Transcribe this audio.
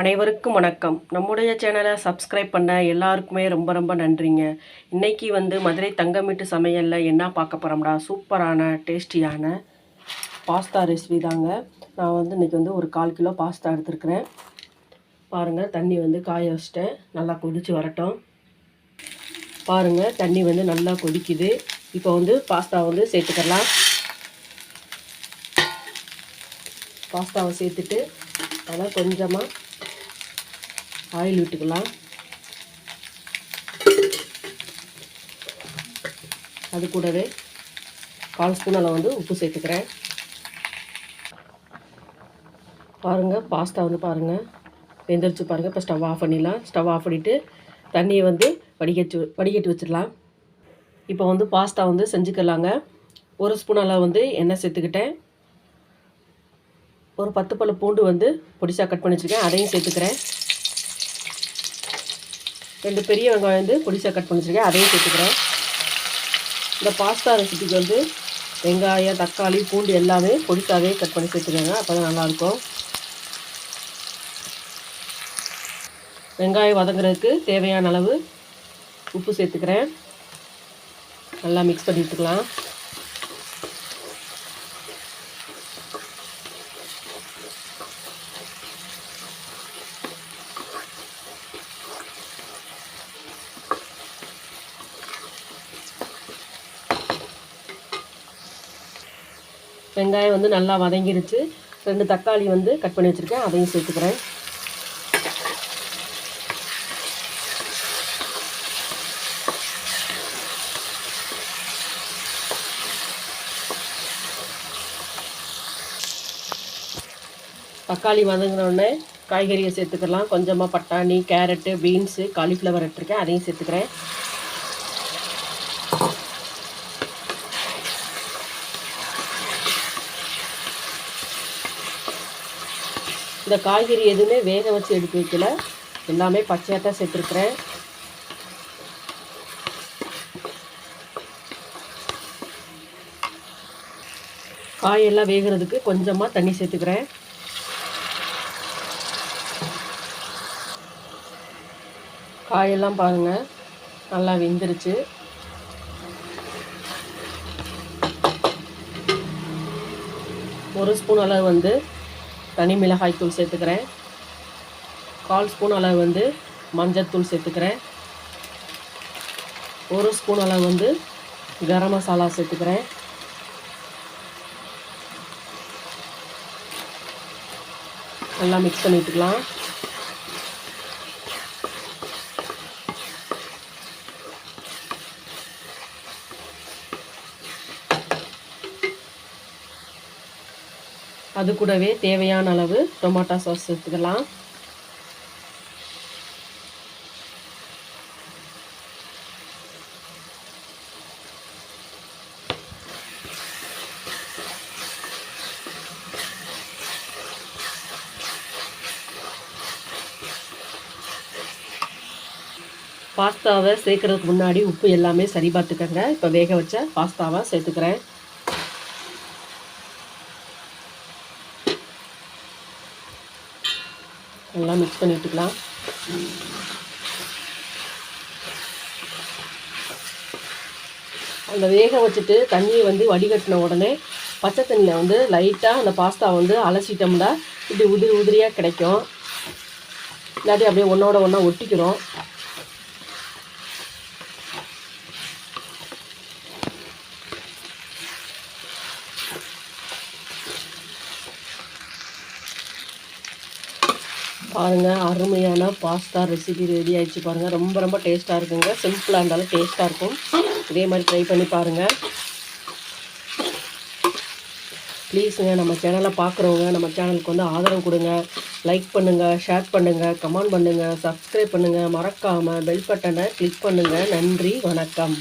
அனைவருக்கும் வணக்கம். நம்முடைய சேனலை சப்ஸ்கிரைப் பண்ண எல்லாருக்குமே ரொம்ப ரொம்ப நன்றிங்க. இன்னைக்கு வந்து மதுரை தங்கமீட்டு சமையலில் என்ன பார்க்க போகிறோம்டா சூப்பரான டேஸ்டியான பாஸ்தா ரெசிபி தாங்க. நான் வந்து இன்றைக்கி வந்து ஒரு கால் கிலோ பாஸ்தா எடுத்துருக்குறேன். பாருங்கள் தண்ணி வந்து காய வச்சிட்டேன். நல்லா கொதித்து வரட்டும். பாருங்கள் தண்ணி வந்து நல்லா கொதிக்குது. இப்போ வந்து பாஸ்தா வந்து சேர்த்துக்கலாம். பாஸ்தாவை சேர்த்துட்டு அதெல்லாம் கொஞ்சமாக ஆயில் விட்டுக்கலாம். அது கூடவே கால் ஸ்பூன் அளவு வந்து உப்பு சேர்த்துக்கிறேன். பாருங்கள் பாஸ்தா வந்து பாருங்கள் வெந்துருச்சு பாருங்கள் இப்போ ஸ்டவ் ஆஃப் பண்ணிடலாம். ஸ்டவ் ஆஃப் பண்ணிவிட்டு தண்ணியை வந்து வடிகட்டி வடிகட்டி வச்சிடலாம். இப்போ வந்து பாஸ்தா வந்து செஞ்சுக்கலாங்க. ஒரு ஸ்பூன் அளவு வந்து எண்ணெய் சேர்த்துக்கிட்டேன். ஒரு பத்து பழ பூண்டு வந்து பொடிசாக கட் பண்ணி வச்சுருக்கேன். அதையும் சேர்த்துக்கிறேன். ரெண்டு பெரிய வெங்காயம் வந்து பொடிசாக கட் பண்ணி வச்சுருக்கேன் அதையும் சேர்த்துக்கிறேன். இந்த பாஸ்தா ரெசிபிக்கு வந்து வெங்காயம் தக்காளி பூண்டு எல்லாமே பொடிசாகவே கட் பண்ணி சேர்த்துக்கோங்க. அப்போ தான் நல்லாயிருக்கும். வெங்காயம் வதங்குறதுக்கு தேவையான அளவு உப்பு சேர்த்துக்கிறேன். நல்லா மிக்ஸ் பண்ணி எடுத்துக்கலாம். வெங்காயம் வந்து நல்லா வதங்கிருச்சு. ரெண்டு தக்காளி வந்து கட் பண்ணி வச்சுருக்கேன். அதையும் சேர்த்துக்கிறேன். தக்காளி வதங்கினோடனே காய்கறியை சேர்த்துக்கலாம். கொஞ்சமாக பட்டாணி கேரட்டு பீன்ஸு காலிஃப்ளவர் எடுத்துருக்கேன் அதையும் சேர்த்துக்கிறேன். இந்த காய்கறி எதுவுமே வேக வச்சு எடுத்து வைக்கல. எல்லாமே பச்சையாக தான் சேர்த்துருக்குறேன் காயெல்லாம் வேகிறதுக்கு கொஞ்சமாக தண்ணி சேர்த்துக்கிறேன். காயெல்லாம் பாருங்கள் நல்லா வெந்துருச்சு. ஒரு ஸ்பூன் அளவு வந்து தனி மிளகாய் தூள் சேர்த்துக்கிறேன். கால் ஸ்பூன் அளவு வந்து மஞ்சத்தூள் சேர்த்துக்கிறேன். ஒரு ஸ்பூன் அளவு வந்து கரம் மசாலா சேர்த்துக்கிறேன். நல்லா மிக்ஸ் பண்ணிட்டுக்கலாம். அது கூடவே தேவையான அளவு டொமாட்டோ சாஸ் சேர்த்துக்கலாம் பாஸ்தாவை சேர்க்கறதுக்கு முன்னாடி உப்பு எல்லாமே சரி பார்த்துக்கங்க. இப்போ வேக வச்ச பாஸ்தாவை சேர்த்துக்கிறேன். நல்லா மிக்ஸ் பண்ணி விட்டுக்கலாம் அந்த வேக வச்சுட்டு தண்ணியை வந்து வடிகட்டின உடனே பச்சை தண்ணியில் வந்து லைட்டாக அந்த பாஸ்தா வந்து அலசிட்டோம்னா இப்படி உதிரி உதிரியாக கிடைக்கும். இல்லாட்டி அப்படியே ஒன்றோட ஒன்றா ஒட்டிக்கிறோம். பாருங்கள் அருமையான பாஸ்தா ரெசிபி ரெடி ஆகிடுச்சு பாருங்கள் ரொம்ப ரொம்ப டேஸ்ட்டாக இருக்குங்க. சிம்பிளாக இருந்தாலும் டேஸ்ட்டாக இருக்கும். இதே மாதிரி ட்ரை பண்ணி பாருங்கள் ப்ளீஸுங்க நம்ம சேனலை பார்க்குறவங்க நம்ம சேனலுக்கு வந்து ஆதரவு கொடுங்க. லைக் பண்ணுங்கள் ஷேர் பண்ணுங்கள் கமெண்ட் பண்ணுங்கள் சப்ஸ்கிரைப் பண்ணுங்கள் மறக்காமல் பெல் பட்டனை கிளிக் பண்ணுங்கள் நன்றி வணக்கம்.